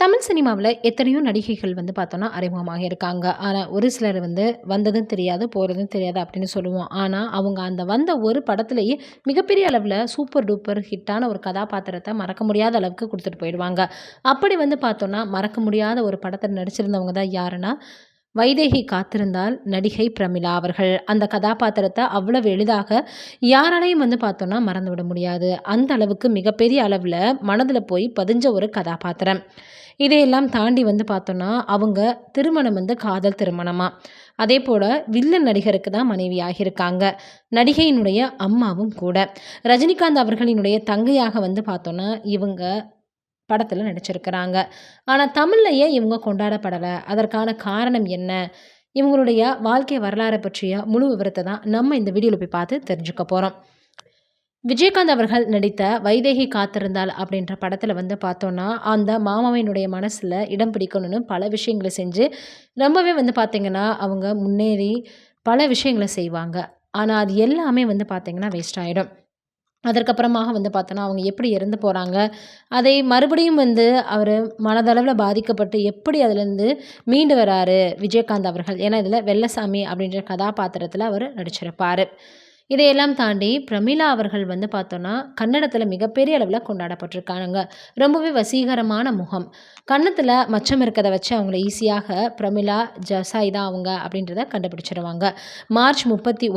தமிழ் சினிமாவில் எத்தனையோ நடிகைகள் வந்து பார்த்தோன்னா, அறிமுகமாக இருக்காங்க. ஆனால் ஒரு சிலர் வந்து வந்ததும் தெரியாது, போகிறதும் தெரியாது அப்படின்னு சொல்லுவோம். ஆனால் அவங்க அந்த வந்த ஒரு படத்துலேயே மிகப்பெரிய அளவில் சூப்பர் டூப்பர் ஹிட்டான ஒரு கதாபாத்திரத்தை மறக்க முடியாத அளவுக்கு கொடுத்துட்டு போயிடுவாங்க. அப்படி வந்து பார்த்தோன்னா, மறக்க முடியாத ஒரு படத்தில் நடிச்சிருந்தவங்க தான் யாருன்னா, வைதேகி காத்திருந்தால் நடிகை பிரமிளா அவர்கள். அந்த கதாபாத்திரத்தை அவ்வளவு எளிதாக யாராலையும் வந்து பார்த்தோன்னா, மறந்துவிட முடியாது. அந்த அளவுக்கு மிகப்பெரிய அளவில் மனதில் போய் பதிஞ்ச ஒரு கதாபாத்திரம். இதையெல்லாம் தாண்டி வந்து பார்த்தோன்னா, அவங்க திருமணம் வந்து காதல் திருமணமா. அதேபோல வில்லன் நடிகருக்கு தான் மனைவி ஆகியிருக்காங்க. நடிகையினுடைய அம்மாவும் கூட. ரஜினிகாந்த் அவர்களினுடைய தங்கையாக வந்து பார்த்தோன்னா, இவங்க படத்தில் நடிச்சிருக்கிறாங்க. ஆனால் தமிழ்ல ஏன் இவங்க கொண்டாடப்படலை அதற்கான காரணம் என்ன? இவங்களுடைய வாழ்க்கை வரலாறு பற்றிய முழு விவரத்தை தான் நம்ம இந்த வீடியோவில் போய் பார்த்து தெரிஞ்சுக்க போகிறோம் விஜயகாந்த் அவர்கள் நடித்த வைதேகி காத்திருந்தாள் அப்படின்ற படத்தில் வந்து பார்த்தோன்னா, அந்த மாமாவினுடைய மனசில் இடம் பிடிக்கணும்னு பல விஷயங்கள செஞ்சு, ரொம்பவே வந்து பார்த்திங்கன்னா அவங்க முன்னேறி பல விஷயங்களை செய்வாங்க. ஆனால் அது எல்லாமே வந்து பார்த்திங்கன்னா வேஸ்ட் ஆகிடும் அதற்கப்புறமாக வந்து பார்த்தோன்னா, அவங்க எப்படி இறந்து போகிறாங்க அதை மறுபடியும் வந்து அவர் மனதளவில் பாதிக்கப்பட்டு எப்படி அதுலேருந்து மீண்டு வராரு விஜயகாந்த் அவர்கள். ஏன்னா, இதில் வெள்ளசாமி அப்படின்ற கதாபாத்திரத்தில் அவர் நடிச்சிருப்பார் இதையெல்லாம் தாண்டி பிரமிளா அவர்கள் வந்து பார்த்தோன்னா, கன்னடத்தில் மிகப்பெரிய அளவில் கொண்டாடப்பட்டிருக்காங்க. ரொம்பவே வசீகரமான முகம். கன்னத்தில் மச்சம் இருக்கிறத வச்சு அவங்கள ஈஸியாக பிரமிளா ஜசாய் தான் அவங்க அப்படின்றத கண்டுபிடிச்சிருவாங்க. மார்ச் 31,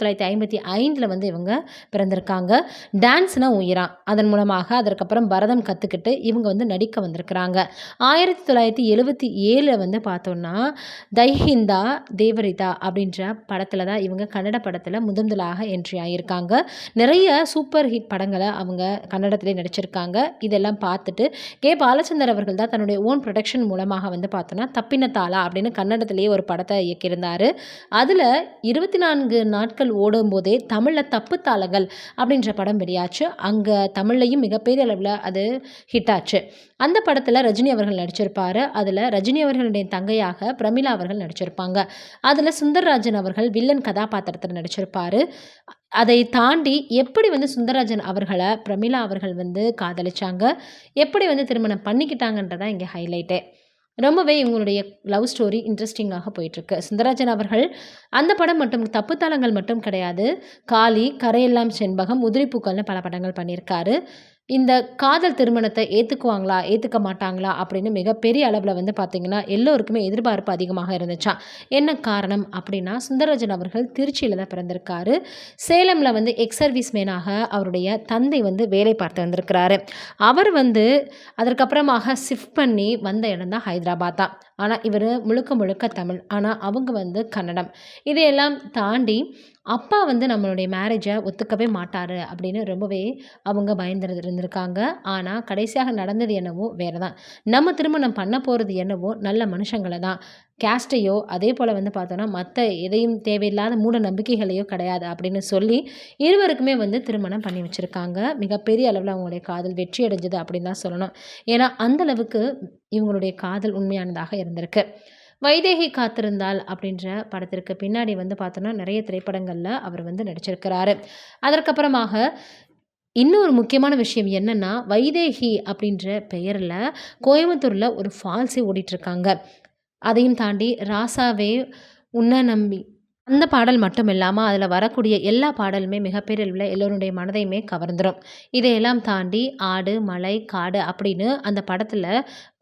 1955ல வந்து இவங்க பிறந்திருக்காங்க. டான்ஸ்னா உயிரா அதன் மூலமாக அதற்கப்புறம் பரதம் கற்றுக்கிட்டு இவங்க வந்து நடிக்க வந்திருக்கிறாங்க. 1977ல வந்து பார்த்தோன்னா, தைஹிந்தா தேவரிதா அப்படின்ற படத்தில் தான் இவங்க கன்னட படத்தில் முதன் முதலாக என்ட்ரி ஆகியிருக்காங்க. நிறைய சூப்பர் ஹிட் படங்களை அவங்க கன்னடத்திலே நடிச்சிருக்காங்க. இதெல்லாம் பார்த்துட்டு கே. பாலச்சந்தர் அவர்கள் தான் தன்னுடைய ஓன் ப்ரொடக்ஷன் மூலமாக வந்து பார்த்தோன்னா, தப்பின தாளா அப்படின்னு கன்னடத்திலேயே ஒரு படத்தை இயக்கியிருந்தார் அதில் இருபத்தி நான்கு நாட்கள் ஓடும்போதே தமிழில் தப்பு தாளங்கள் அப்படின்ற படம் வெளியாச்சு. அங்கே தமிழ்லையும் மிகப்பெரிய அளவில் அது ஹிட் ஆச்சு. அந்த படத்தில் ரஜினி அவர்கள் நடிச்சிருப்பார் அதில் ரஜினி அவர்களுடைய தங்கையாக பிரமிளா அவர்கள் நடிச்சிருப்பாங்க. அதில் சுந்தர்ராஜன் அவர்கள் வில்லன் கதாபாத்திரத்தில் நடிச்சிருப்பார் அதை தாண்டி எப்படி வந்து சுந்தரராஜன் அவர்களை பிரமிளா அவர்கள் வந்து காதலிச்சாங்க, எப்படி வந்து திருமணம் பண்ணிக்கிட்டாங்கன்றதான் இங்கே ஹைலைட்டே. ரொம்பவே இவங்களுடைய லவ் ஸ்டோரி இன்ட்ரஸ்டிங்காக போயிட்டுருக்கு. சுந்தரராஜன் அவர்கள் அந்த படம் மட்டும் தப்பு தளங்கள் மட்டும் கிடையாது. காளி, கரையெல்லாம் செண்பகம், உதிரிப்பூக்கள்னு பல படங்கள் பண்ணியிருக்காரு. இந்த காதல் திருமணத்தை ஏற்றுக்குவாங்களா ஏற்றுக்க மாட்டாங்களா? அப்படின்னு மிகப்பெரிய அளவில் வந்து பார்த்திங்கன்னா எல்லோருக்குமே எதிர்பார்ப்பு அதிகமாக இருந்துச்சா என்ன காரணம் அப்படின்னா, சுந்தரராஜன் அவர்கள் திருச்சியில் தான் பிறந்திருக்காரு. சேலமில் வந்து எக்ஸ் சர்வீஸ் மேனாக அவருடைய தந்தை வந்து வேலை பார்த்து வந்திருக்கிறாரு. அவர் வந்து அதற்கப்புறமாக ஷிஃப்ட் பண்ணி வந்த இடம் தான் ஹைதராபாத் தான். ஆனால் இவர் முழுக்க முழுக்க தமிழ். ஆனால் அவங்க வந்து கன்னடம். இதையெல்லாம் தாண்டி அப்பா வந்து நம்மளுடைய மேரேஜை ஒத்துக்கவே மாட்டார் அப்படின்னு ரொம்பவே அவங்க பயந்துரு இருந்திருக்காங்க. ஆனால் கடைசியாக நடந்தது என்னவோ வேறு தான். நம்ம திருமணம் பண்ண போகிறது என்னவோ நல்ல மனுஷங்களை தான். கேஸ்ட்டையோ அதேபோல வந்து பார்த்தோன்னா, மற்ற எதையும் தேவையில்லாத மூட நம்பிக்கைகளையோ கிடையாது அப்படின்னு சொல்லி, இருவருக்குமே வந்து திருமணம் பண்ணி வச்சுருக்காங்க மிகப்பெரிய அளவில் அவங்களுடைய காதல் வெற்றி அடைஞ்சது அப்படின்னு தான் சொல்லணும். ஏன்னா, அந்த அளவுக்கு இவங்களுடைய காதல் உண்மையானதாக இருந்திருக்கு. வைதேகி காத்திருந்தால் அப்படின்ற படத்திற்கு பின்னாடி வந்து பார்த்தோன்னா, நிறைய திரைப்படங்களில் அவர் வந்து நடிச்சிருக்கிறாரு. அதற்கப்புறமாக இன்னொரு முக்கியமான விஷயம் என்னன்னா, வைதேகி அப்படின்ற பெயரில் கோயம்புத்தூரில் ஒரு ஃபால்ஸே ஓடிட்டுருக்காங்க. அதையும் தாண்டி ராசாவே உன்ன நம்பி அந்த பாடல் மட்டும் இல்லாமல் அதில் வரக்கூடிய எல்லா பாடலுமே மிகப்பெரிய உள்ள எல்லோருடைய மனதையுமே கவர்ந்துடும் இதையெல்லாம் தாண்டி ஆடு, மலை, காடு அப்படின்னு அந்த படத்தில்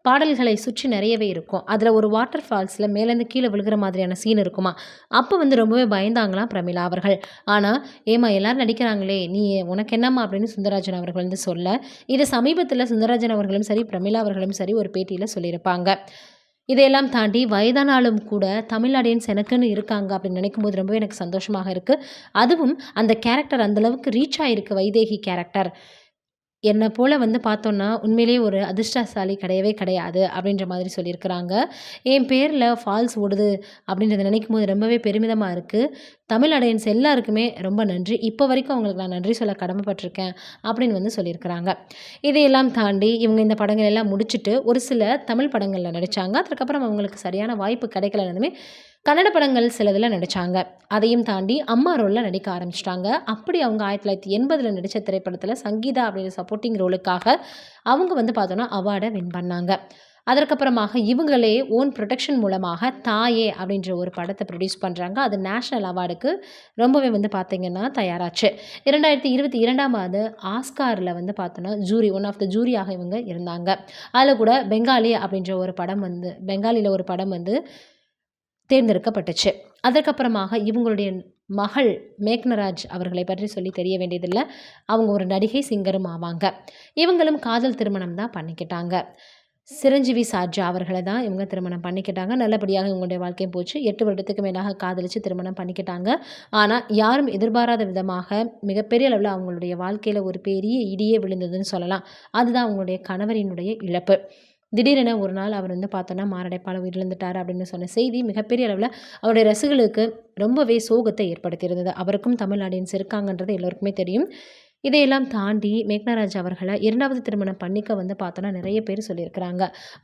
பாடல்களை சுற்றி நிறையவே இருக்கும். அதில் ஒரு வாட்டர் ஃபால்ஸில் மேலேருந்து கீழே விழுகிற மாதிரியான சீன் இருக்குமா அப்போ வந்து ரொம்பவே பயந்தாங்களாம் பிரமிளா அவர்கள். ஆனால் "ஏம்மா எல்லாரும் நடிக்கிறாங்களே, நீ உனக்கு என்னம்மா?" அப்படின்னு சுந்தரராஜன் அவர்கள் வந்து சொல்ல, இதை சமீபத்தில் சுந்தரராஜன் அவர்களும் சரி, பிரமிளா அவர்களும் சரி ஒரு பேட்டியில் சொல்லியிருப்பாங்க. இதையெல்லாம் தாண்டி வயதானாலும் கூட தமிழ் ஆடியன்ஸ் எனக்குன்னு இருக்காங்க அப்படின்னு நினைக்கும்போது ரொம்பவே எனக்கு சந்தோஷமாக இருக்குது அதுவும் அந்த கேரக்டர் அந்தளவுக்கு ரீச் ஆகிருக்கு வைதேகி கேரக்டர். என்னை போல் வந்து பார்த்தோன்னா, உண்மையிலேயே ஒரு அதிர்ஷ்டசாலி கிடையவே கிடையாது அப்படின்ற மாதிரி சொல்லியிருக்கிறாங்க. என் பேரில் ஃபால்ஸ் ஓடுது அப்படின்றத நினைக்கும் போது ரொம்பவே பெருமிதமாக இருக்குது தமிழ் அடையன்ஸ் எல்லாருக்குமே ரொம்ப நன்றி. இப்போ வரைக்கும் அவங்களுக்கு நான் நன்றி சொல்ல கடமைப்பட்டிருக்கேன் அப்படின்னு வந்து சொல்லியிருக்கிறாங்க. இதையெல்லாம் தாண்டி இவங்க இந்த படங்கள் எல்லாம் முடிச்சுட்டு ஒரு சில தமிழ் படங்களில் நடிச்சாங்க. அதுக்கப்புறம் அவங்களுக்கு சரியான வாய்ப்பு கிடைக்கலனதுமே கன்னட படங்கள் சிலதில் நடித்தாங்க அதையும் தாண்டி அம்மா ரோலில் நடிக்க ஆரம்பிச்சிட்டாங்க. அப்படி அவங்க ஆயிரத்தி தொள்ளாயிரத்தி எண்பதில் நடித்த திரைப்படத்தில் சங்கீதா அப்படிங்கிற சப்போர்ட்டிங் ரோலுக்காக அவங்க வந்து பார்த்தோன்னா அவார்டை வின் பண்ணாங்க. அதற்கப்புறமாக இவங்களே ஓன் ப்ரொடெக்ஷன் மூலமாக தாயே அப்படின்ற ஒரு படத்தை ப்ரொடியூஸ் பண்ணுறாங்க அது நேஷ்னல் அவார்டுக்கு ரொம்பவே வந்து பார்த்திங்கன்னா தயாராச்சு. இரண்டாயிரத்தி இருபத்தி இரண்டாம் ஆண்டு ஆஸ்காரில் வந்து பார்த்தோன்னா ஜூரி ஒன் ஆஃப் த ஜூரியாக இவங்க இருந்தாங்க. அதில் கூட பெங்காலி அப்படின்ற ஒரு படம் வந்து பெங்காலியில் ஒரு படம் வந்து தேர்ந்தெடுக்கப்பட்டுச்சு. அதற்கப்புறமாக இவங்களுடைய மகள் மேக்னராஜ் அவர்களை பற்றி சொல்லி தெரிய வேண்டியதில்லை. அவங்க ஒரு நடிகை சிங்கரும் ஆவாங்க. இவங்களும் காதல் திருமணம் தான் பண்ணிக்கிட்டாங்க. சிரஞ்சீவி சார்ஜா அவர்களை தான் இவங்க திருமணம் பண்ணிக்கிட்டாங்க. நல்லபடியாக இவங்களுடைய வாழ்க்கையும் போச்சு. எட்டு வருடத்துக்கு மேலாக காதலித்து திருமணம் பண்ணிக்கிட்டாங்க. ஆனால் யாரும் எதிர்பாராத விதமாக மிகப்பெரிய அளவில் அவங்களுடைய வாழ்க்கையில் ஒரு பெரிய இடியே விழுந்ததுன்னு சொல்லலாம். அதுதான் அவங்களுடைய கணவரினுடைய இழப்பு. திடீரென ஒரு நாள் அவர் வந்து பார்த்தோன்னா மாரடைப்பால் உயிரிழந்துட்டார் அப்படின்னு சொன்ன செய்தி மிகப்பெரிய அளவில் அவருடைய ரசிகளுக்கு ரொம்பவே சோகத்தை ஏற்படுத்தியிருந்தது. அவருக்கும் தமிழ் ஆடியன்ஸ் இருக்காங்கன்றது எல்லோருக்குமே தெரியும். இதையெல்லாம் தாண்டி மேக்னராஜ் அவர்களை இரண்டாவது திருமணம் பண்ணிக்க வந்து பார்த்தோன்னா நிறைய பேர் சொல்லியிருக்கிறாங்க.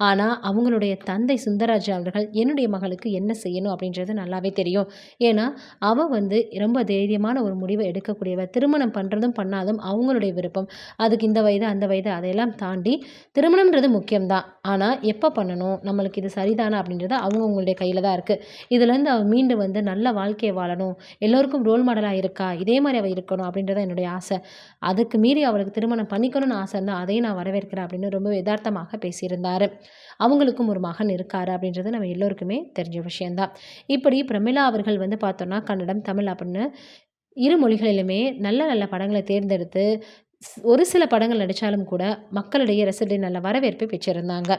ஆனால் அவங்களுடைய தந்தை சுந்தரராஜ் அவர்கள் என்னுடைய மகளுக்கு என்ன செய்யணும் அப்படின்றது நல்லாவே தெரியும். ஏன்னா அவள் வந்து ரொம்ப தைரியமான ஒரு முடிவை எடுக்கக்கூடியவ. திருமணம் பண்ணுறதும் பண்ணாலும் அவங்களுடைய விருப்பம். அதுக்கு இந்த வயது அந்த வயது அதையெல்லாம் தாண்டி திருமணம்ன்றது முக்கியம்தான். ஆனால் எப்போ பண்ணணும்? நம்மளுக்கு இது சரிதானா அப்படின்றது அவங்கவுங்களுடைய கையில் தான் இருக்குது இதுலேருந்து அவள் மீண்டு வந்து நல்ல வாழ்க்கையை வாழணும். எல்லோருக்கும் ரோல் மாடலாக இருக்கா? இதே மாதிரி அவள் இருக்கணும் அப்படின்றத என்னுடைய ஆசை. அதுக்கு மீறி அவளுக்கு திருமணம் பண்ணிக்கணும்னு ஆசை இருந்தால் அதையும் நான் வரவேற்கிறேன் அப்படின்னு ரொம்ப யதார்த்தமாக பேசியிருந்தார். அவங்களுக்கும் ஒரு மகன் இருக்கார் அப்படின்றது நம்ம எல்லோருக்குமே தெரிஞ்ச விஷயந்தான் இப்படி பிரமிளா அவர்கள் வந்து பார்த்தோன்னா கன்னடம் தமிழ் அப்படின்னு இரு மொழிகளிலுமே நல்ல நல்ல படங்களை தேர்ந்தெடுத்து ஒரு சில படங்கள் நடித்தாலும் கூட மக்களிடையே ரசிகர்கள் நல்ல வரவேற்பை பெற்றிருந்தாங்க.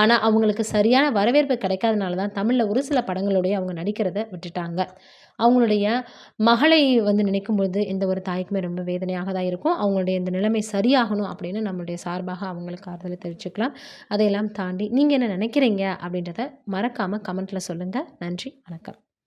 ஆனால் அவங்களுக்கு சரியான வரவேற்பு கிடைக்காதனால தான் தமிழில் ஒரு சில படங்களுடைய அவங்க நடிக்கிறத விட்டுட்டாங்க. அவங்களுடைய மகளை வந்து நினைக்கும் பொழுது எந்த ஒரு தாய்க்குமே ரொம்ப வேதனையாக தான் இருக்கும். அவங்களுடைய இந்த நிலைமை சரியாகணும் அப்படின்னு நம்மளுடைய சார்பாக அவங்களுக்கு ஆறுதலை தெரிவிச்சுக்கலாம். அதையெல்லாம் தாண்டி நீங்கள் என்ன நினைக்கிறீங்க அப்படின்றத மறக்காமல் கமெண்ட்டில் சொல்லுங்கள் நன்றி வணக்கம்.